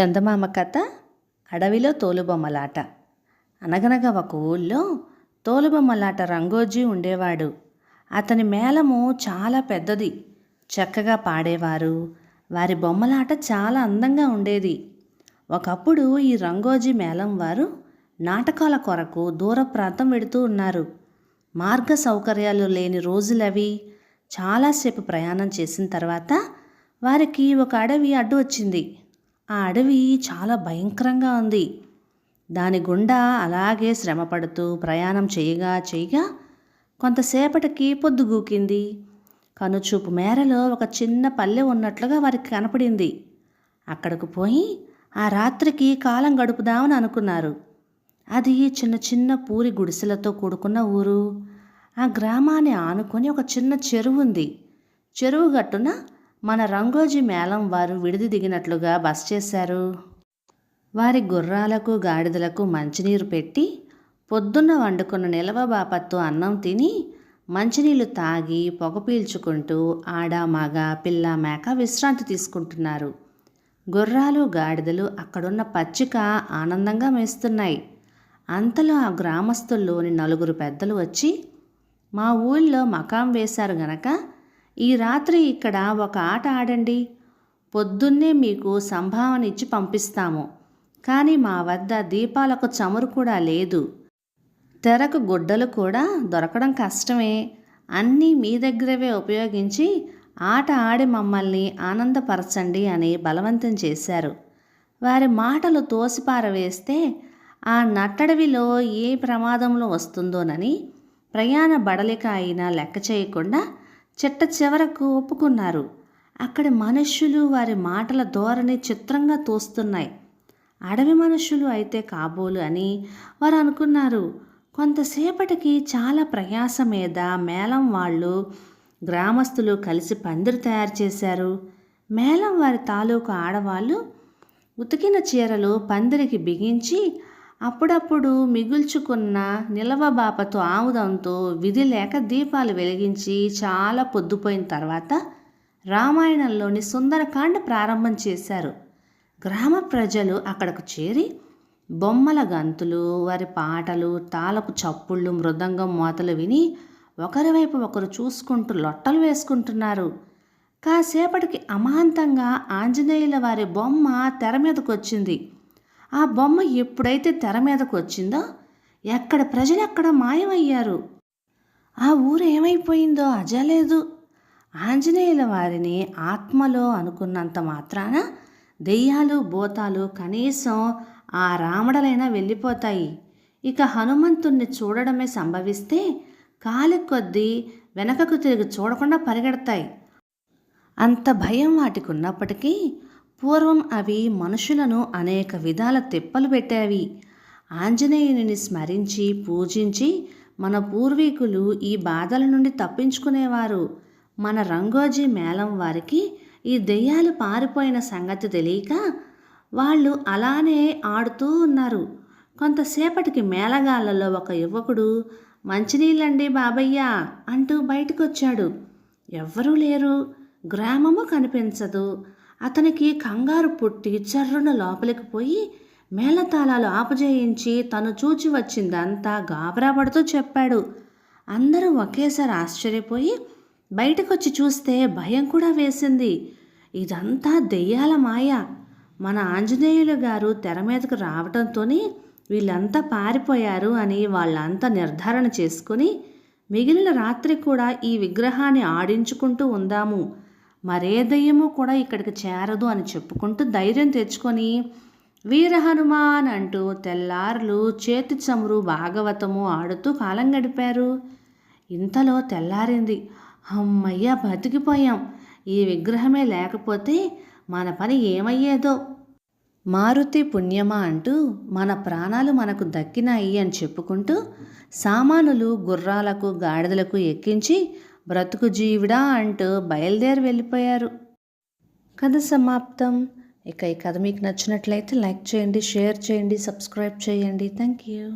చందమామ కథ అడవిలో తోలుబొమ్మలాట. అనగనగా ఒక ఊళ్ళో తోలుబొమ్మలాట రంగోజీ ఉండేవాడు. అతని మేళము చాలా పెద్దది. చక్కగా పాడేవారు. వారి బొమ్మలాట చాలా అందంగా ఉండేది. ఒకప్పుడు ఈ రంగోజీ మేళం వారు నాటకాల కొరకు దూర ప్రాంతం వెడుతూ ఉన్నారు. మార్గ సౌకర్యాలు లేని రోజులవి చాలాసేపు ప్రయాణం చేసిన తర్వాత వారికి ఒక అడవి అడ్డు వచ్చింది. ఆ అడవి చాలా భయంకరంగా ఉంది. దాని గుండా అలాగే శ్రమపడుతూ ప్రయాణం చేయగా చేయగా కొంతసేపటికి పొద్దుగూకింది కనుచూపు మేరలో ఒక చిన్న పల్లె ఉన్నట్లుగా వారికి కనపడింది. అక్కడకు పోయి ఆ రాత్రికి కాలం గడుపుదామని అనుకున్నారు. అది చిన్న చిన్న పూరి గుడిసెలతో కూడుకున్న ఊరు. ఆ గ్రామాన్ని ఆనుకొని ఒక చిన్న చెరువు ఉంది. చెరువు గట్టున మన రంగోజీ మేళం వారు విడిది దిగినట్లుగా బస చేశారు. వారి గుర్రాలకు గాడిదలకు మంచినీరు పెట్టి పొద్దున్న వండుకున్న నిలవ బాపత్తు అన్నం తిని మంచినీళ్ళు తాగి పొగ పీల్చుకుంటూ ఆడ మగ పిల్ల మేక విశ్రాంతి తీసుకుంటున్నారు. గుర్రాలు గాడిదలు అక్కడున్న పచ్చిక ఆనందంగా మేస్తున్నాయి. అంతలో ఆ గ్రామస్తుల్లోని నలుగురు పెద్దలు వచ్చి మా ఊళ్ళో మకాం వేశారు గనక ఈ రాత్రి ఇక్కడ ఒక ఆట ఆడండి. పొద్దున్నే మీకు సంభావన ఇచ్చి పంపిస్తాము. కానీ మా వద్ద దీపాలకు చమురు కూడా లేదు. తెరకు గుడ్డలు కూడా దొరకడం కష్టమే. అన్నీ మీ దగ్గరవే ఉపయోగించి ఆట ఆడి మమ్మల్ని ఆనందపరచండి అని బలవంతం చేశారు. వారి మాటలు తోసిపారవేస్తే ఆ నట్టడవిలో ఏ ప్రమాదంలో వస్తుందోనని ప్రయాణ బడలిక అయినా లెక్క చేయకుండా చిట్ట చివరకు ఒప్పుకున్నారు. అక్కడి మనుష్యులు వారి మాటల ధోరణి చిత్రంగా తోస్తున్నాయి. అడవి మనుషులు అయితే కాబోలు అని వారు అనుకున్నారు. కొంతసేపటికి చాలా ప్రయాస మీద మేళం వాళ్ళు గ్రామస్తులు కలిసి పందిరి తయారు చేశారు. మేళం వారి తాలూకు ఆడవాళ్ళు ఉతికిన చీరలు పందిరికి బిగించి అప్పుడప్పుడు మిగుల్చుకున్న నిలవబాపతో ఆముదంతో విధి లేక దీపాలు వెలిగించి చాలా పొద్దుపోయిన తర్వాత రామాయణంలోని సుందరకాండ ప్రారంభం చేశారు. గ్రామ ప్రజలు అక్కడకు చేరి బొమ్మల గంతులు వారి పాటలు తాళపు చప్పుళ్ళు మృదంగం మోతలు విని ఒకరి వైపు ఒకరు చూసుకుంటూ లొట్టలు వేసుకుంటున్నారు. కాసేపటికి అమాంతంగా ఆంజనేయుల వారి బొమ్మ తెర మీదకొచ్చింది. ఆ బొమ్మ ఎప్పుడైతే తెర మీదకు వచ్చిందో ఎక్కడ ప్రజలు ఎక్కడ మాయమయ్యారు. ఆ ఊరు ఏమైపోయిందో అజలేదు. ఆంజనేయుల వారిని ఆత్మలో అనుకున్నంత మాత్రాన దెయ్యాలు భూతాలు కనీసం ఆ రామడలైనా వెళ్ళిపోతాయి. ఇక హనుమంతుణ్ణి చూడడమే సంభవిస్తే కాలి కొద్దీ వెనకకు తిరిగి చూడకుండా పరిగెడతాయి. అంత భయం వాటికి ఉన్నప్పటికీ పూర్వం అవి మనుషులను అనేక విధాల తిప్పలు పెట్టేవి. ఆంజనేయుని స్మరించి పూజించి మన పూర్వీకులు ఈ బాధల నుండి తప్పించుకునేవారు. మన రంగోజీ మేళం వారికి ఈ దెయ్యాలు పారిపోయిన సంగతి తెలియక వాళ్ళు అలానే ఆడుతూ ఉన్నారు. కొంతసేపటికి మేళగాళ్ళలో ఒక యువకుడు మంచినీళ్ళండి బాబయ్య అంటూ బయటకొచ్చాడు. ఎవ్వరూ లేరు. గ్రామము కనిపించదు. అతనికి కంగారు పుట్టి చర్రున లోపలికి పోయి మేళతాళాలు ఆపజేయించి తను చూచి వచ్చిందంతా గాబరా పడుతూ చెప్పాడు. అందరూ ఒకేసారి ఆశ్చర్యపోయి బయటకొచ్చి చూస్తే భయం కూడా వేసింది. ఇదంతా దెయ్యాల మాయ. మన ఆంజనేయులు గారు తెర మీదకు రావడంతోనే వీళ్ళంతా పారిపోయారు అని వాళ్ళంతా నిర్ధారణ చేసుకుని మిగిలిన రాత్రి కూడా ఈ విగ్రహాన్ని ఆడించుకుంటూ ఉందాము. మరే దయ్యము కూడా ఇక్కడికి చేరదు అని చెప్పుకుంటూ ధైర్యం తెచ్చుకొని వీర హనుమాన్ అంటూ తెల్లారులు చేతి చమురు భాగవతము ఆడుతూ కాలం గడిపారు. ఇంతలో తెల్లారింది. అమ్మయ్య బతికిపోయాం. ఈ విగ్రహమే లేకపోతే మన పని ఏమయ్యేదో? మారుతి పుణ్యమా అంటూ మన ప్రాణాలు మనకు దక్కినాయి అని చెప్పుకుంటూ సామానులు గుర్రాలకు గాడిదలకు ఎక్కించి బ్రతుకు జీవుడా అంటూ బయలుదేరి వెళ్ళిపోయారు. కథ సమాప్తం. ఇక ఈ కథ మీకు నచ్చినట్లయితే లైక్ చేయండి షేర్ చేయండి సబ్స్క్రైబ్ చేయండి. Thank you